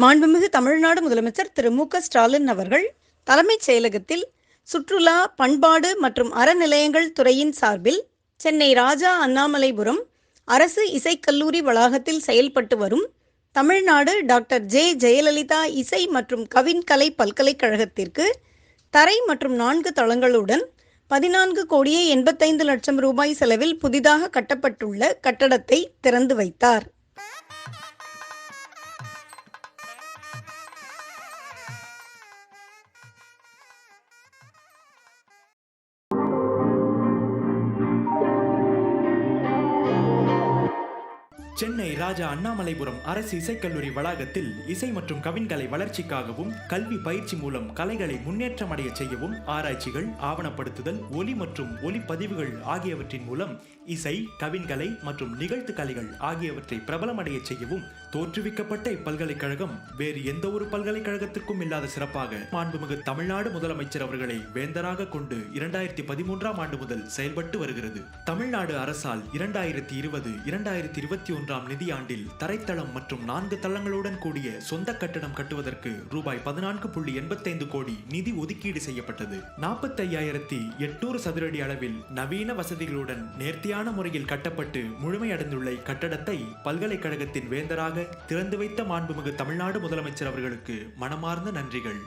மாண்புமிகு தமிழ்நாடு முதலமைச்சர் திரு மு க ஸ்டாலின் அவர்கள் தலைமைச் செயலகத்தில் சுற்றுலா பண்பாடு மற்றும் அறநிலையங்கள் துறையின் சார்பில் சென்னை ராஜா அண்ணாமலைபுரம் அரசு இசைக்கல்லூரி வளாகத்தில் செயல்பட்டு வரும் தமிழ்நாடு டாக்டர் ஜே ஜெயலலிதா இசை மற்றும் கவின்கலை பல்கலைக்கழகத்திற்கு தரை மற்றும் நான்கு தளங்களுடன் பதினான்கு கோடியே எண்பத்தைந்து லட்சம் ரூபாய் செலவில் புதிதாக கட்டப்பட்டுள்ள கட்டடத்தை திறந்து வைத்தார். சென்னை ராஜா அண்ணாமலைபுரம் அரசு இசைக்கல்லூரி வளாகத்தில் இசை மற்றும் கவின்கலை வளர்ச்சிக்காகவும் கல்வி பயிற்சி மூலம் கலைகளை முன்னேற்றமடைய செய்யவும் ஆராய்ச்சிகள் ஆவணப்படுத்துதல் ஒலி மற்றும் ஒலிப்பதிவுகள் ஆகியவற்றின் மூலம் இசை கவின்கலை மற்றும் நிகழ்த்து கலைகள் ஆகியவற்றை பிரபலமடைய செய்யவும் தோற்றுவிக்கப்பட்ட இப்பல்கலைக்கழகம் வேறு எந்த ஒரு பல்கலைக்கழகத்திற்கும் இல்லாத சிறப்பாக மாண்புமிகு தமிழ்நாடு முதலமைச்சர் அவர்களை வேந்தராக கொண்டு இரண்டாயிரத்தி பதிமூன்றாம் ஆண்டு முதல் செயல்பட்டு வருகிறது. தமிழ்நாடு அரசால் இரண்டாயிரத்தி இருபது இரண்டாயிரத்தி இருபத்தி ஒன்று ஒன்றாம் நிதியாண்டில் தரைத்தளம் மற்றும் நான்கு தளங்களுடன் கூடிய சொந்த கட்டடம் கட்டுவதற்கு ரூபாய் பதினான்கு புள்ளி எண்பத்தைந்து கோடி நிதி ஒதுக்கீடு செய்யப்பட்டது. நாற்பத்தி ஐயாயிரத்தி எட்நூறு சதுரடி அளவில் நவீன வசதிகளுடன் நேர்த்தியான முறையில் கட்டப்பட்டு முழுமையடைந்துள்ள இக்கட்டடத்தை பல்கலைக்கழகத்தின் வேந்தராக திறந்து வைத்த மாண்புமிகு தமிழ்நாடு முதலமைச்சர் அவர்களுக்கு மனமார்ந்த நன்றிகள்.